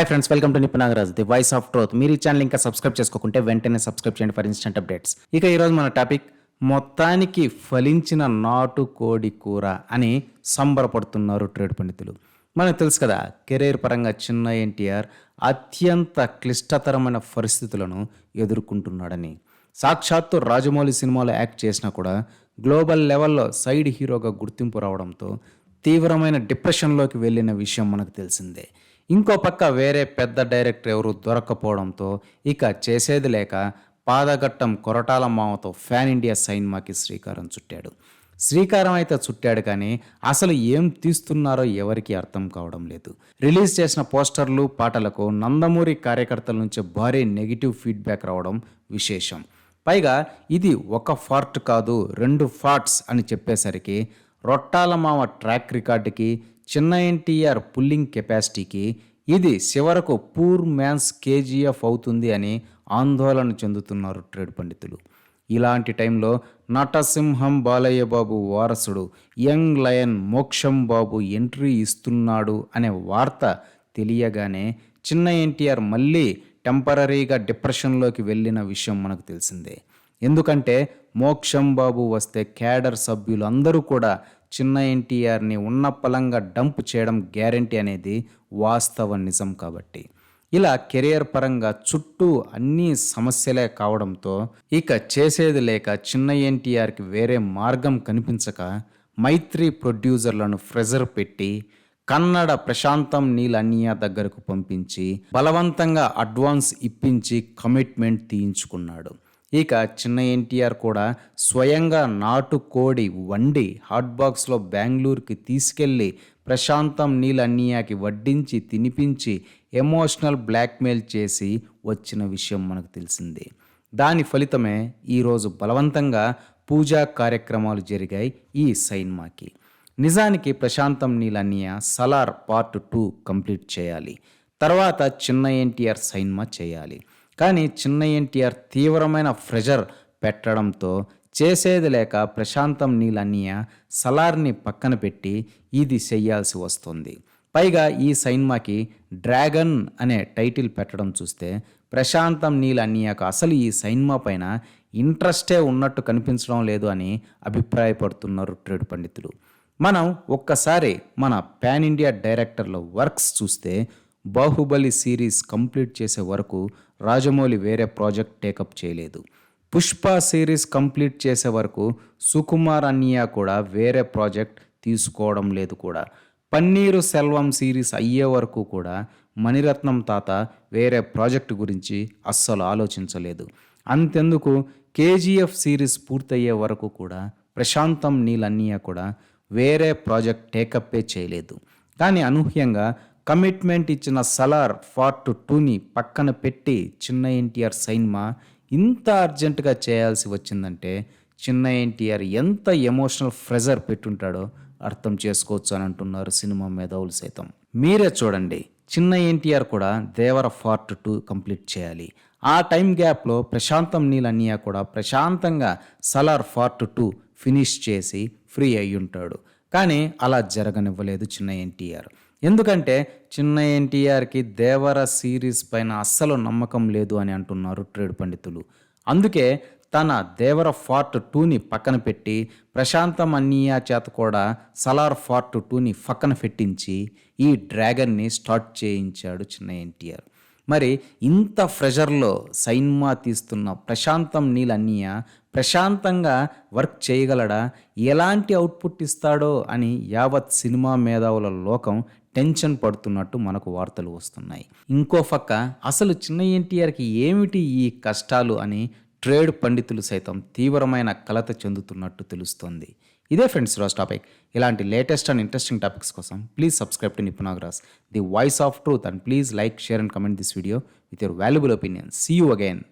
Hi friends welcome to Nipunagaraj the voice of truth మీరు ఈ channel ఇంకా subscribe చేసుకోకుంటే వెంటనే సబ్స్క్రైబ్ చేయండి ఫర్ ఇన్స్టెంట్ అప్డేట్స్ ఇక ఈరోజు మన టాపిక్ మొత్తానికి ఫలించిన నాటు కోడి కూర అని సంబరపడుతున్నారు ట్రేడ్ పండితులు. మనకు తెలుసు కదా కెరీర్ పరంగా చిన్న ఎన్టీఆర్ అత్యంత క్లిష్టతరమైన పరిస్థితులను ఎదుర్కొంటున్నాడని. సాక్షాత్తు రాజమౌళి సినిమాలో యాక్ట్ చేసినా కూడా గ్లోబల్ లెవెల్లో సైడ్ హీరోగా గుర్తింపు రావడంతో తీవ్రమైన డిప్రెషన్లోకి వెళ్ళిన విషయం మనకు తెలిసిందే. ఇంకో పక్క వేరే పెద్ద డైరెక్టర్ ఎవరు దొరక్కపోవడంతో ఇక చేసేది లేక పాదఘట్టం కొరటాల మామతో ఫ్యాన్ ఇండియా సైన్మాకి శ్రీకారం చుట్టాడు. శ్రీకారం అయితే చుట్టాడు కానీ అసలు ఏం తీస్తున్నారో ఎవరికి అర్థం కావడం లేదు. రిలీజ్ చేసిన పోస్టర్లు పాటలకు నందమూరి కార్యకర్తల నుంచి భారీ నెగిటివ్ ఫీడ్బ్యాక్ రావడం విశేషం. పైగా ఇది ఒక ఫార్ట్ కాదు రెండు ఫార్ట్స్ అని చెప్పేసరికి రొట్టాల మామ ట్రాక్ రికార్డుకి చిన్న ఎన్టీఆర్ పుల్లింగ్ కెపాసిటీకి ఇది చివరకు పూర్ మ్యాన్స్ కేజీఎఫ్ అవుతుంది అని ఆందోళన చెందుతున్నారు ట్రేడ్ పండితులు. ఇలాంటి టైంలో నటసింహం బాలయ్య బాబు వారసుడు యంగ్ లయన్ మోక్షం బాబు ఎంట్రీ ఇస్తున్నాడు అనే వార్త తెలియగానే చిన్న ఎన్టీఆర్ మళ్ళీ టెంపరీగా డిప్రెషన్లోకి వెళ్ళిన విషయం మనకు తెలిసిందే. ఎందుకంటే మోక్షం బాబు వస్తే క్యాడర్ సభ్యులు అందరూ కూడా చిన్న ఎన్టీఆర్ని ఉన్న పలంగా డంప్ చేయడం గ్యారంటీ అనేది వాస్తవ నిజం కాబట్టి. ఇలా కెరియర్ పరంగా చుట్టూ అన్ని సమస్యలే కావడంతో ఇక చేసేది లేక చిన్న ఎన్టీఆర్కి వేరే మార్గం కనిపించక మైత్రి ప్రొడ్యూసర్లను ప్రెజర్ పెట్టి కన్నడ ప్రశాంతం నీల్ దగ్గరకు పంపించి బలవంతంగా అడ్వాన్స్ ఇప్పించి కమిట్మెంట్ తీయించుకున్నాడు. ఇక చిన్న ఎన్టీఆర్ కూడా స్వయంగా నాటుకోడి వండి హాట్ బాక్స్లో బెంగళూరుకి తీసుకెళ్ళి ప్రశాంతం నీల్ వడ్డించి తినిపించి ఎమోషనల్ బ్లాక్మెయిల్ చేసి వచ్చిన విషయం మనకు తెలిసిందే. దాని ఫలితమే ఈరోజు బలవంతంగా పూజా కార్యక్రమాలు జరిగాయి ఈ సైన్మాకి. నిజానికి ప్రశాంతం నీలన్నయ్య సలార్ పార్ట్ టూ కంప్లీట్ చేయాలి. తర్వాత చిన్న ఎన్టీఆర్ సైన్మా చేయాలి. కానీ చిన్న ఎన్టీఆర్ తీవ్రమైన ప్రెషర్ పెట్టడంతో చేసేది లేక ప్రశాంతం నీలన్నయ్య సలార్ని పక్కన పెట్టి ఇది చెయ్యాల్సి వస్తుంది. పైగా ఈ సినిమాకి డ్రాగన్ అనే టైటిల్ పెట్టడం చూస్తే ప్రశాంతం నీల్ అన్నయ్యకు అసలు ఈ సినిమా పైన ఇంట్రెస్టే ఉన్నట్టు కనిపించడం లేదు అని అభిప్రాయపడుతున్నారు ట్రేడ్ పండితులు. మనం ఒక్కసారి మన పాన్ ఇండియా డైరెక్టర్ల వర్క్స్ చూస్తే బాహుబలి సిరీస్ కంప్లీట్ చేసే వరకు రాజమౌళి వేరే ప్రాజెక్ట్ టేకప్ చేయలేదు. పుష్ప సిరీస్ కంప్లీట్ చేసే వరకు సుకుమార్ అన్నయ్య కూడా వేరే ప్రాజెక్ట్ తీసుకోవడం లేదు కూడా. పన్నీరు సెల్వం సిరీస్ అయ్యే వరకు కూడా మణిరత్నం తాత వేరే ప్రాజెక్ట్ గురించి అస్సలు ఆలోచించలేదు. అంతెందుకు కేజీఎఫ్ సిరీస్ పూర్తయ్యే వరకు కూడా ప్రశాంతం నీల్ అన్నయ్య కూడా వేరే ప్రాజెక్ట్ టేకప్పే చేయలేదు. కానీ అనూహ్యంగా కమిట్మెంట్ ఇచ్చిన సలార్ ఫార్ట్ టూని పక్కన పెట్టి చిన్న ఎన్టీఆర్ సైన్మా ఇంత అర్జెంటుగా చేయాల్సి వచ్చిందంటే చిన్న ఎన్టీఆర్ ఎంత ఎమోషనల్ ప్రెజర్ పెట్టుంటాడో అర్థం చేసుకోవచ్చు అని అంటున్నారు సినిమా మేధావులు సైతం. మీరే చూడండి. చిన్న ఎన్టీఆర్ కూడా దేవర ఫార్ట్ టూ కంప్లీట్ చేయాలి. ఆ టైం గ్యాప్లో ప్రశాంతం నీలన్నయ్య కూడా ప్రశాంతంగా సలార్ ఫార్ట్ టూ ఫినిష్ చేసి ఫ్రీ అయ్యుంటాడు. ఉంటాడు కానీ అలా జరగనివ్వలేదు చిన్న ఎన్టీఆర్. ఎందుకంటే చిన్న ఎన్టీఆర్కి దేవర సిరీస్ పైన అస్సలు నమ్మకం లేదు అని అంటున్నారు ట్రేడ్ పండితులు. అందుకే తన దేవర ఫార్ట్ టూని పక్కన పెట్టి ప్రశాంతం అన్నయ్య చేత కూడా సలార్ ఫార్ట్ టూని పక్కన పెట్టించి ఈ డ్రాగన్ని స్టార్ట్ చేయించాడు చిన్న ఎన్టీఆర్. మరి ఇంత ప్రెషర్లో సైన్మా తీస్తున్న ప్రశాంతం నీల్ అన్నయ్య ప్రశాంతంగా వర్క్ చేయగలడా? ఎలాంటి అవుట్పుట్ ఇస్తాడో అని యావత్ సినిమా మేధావుల లోకం టెన్షన్ పడుతున్నట్టు మనకు వార్తలు వస్తున్నాయి. ఇంకో పక్క అసలు చిన్న ఎన్టీఆర్కి ఏమిటి ఈ కష్టాలు అని ట్రేడ్ పండితులు సైతం తీవ్రమైన కలత చెందుతున్నట్టు తెలుస్తోంది. ఇదే ఫ్రెండ్స్ రోజు టాపిక్. ఇలాంటి లేటెస్ట్ అండ్ ఇంట్రెస్టింగ్ టాపిక్స్ కోసం please subscribe to నిపుణాగ్రాస్ the voice of truth. And please like share and comment this video with your valuable opinion see you again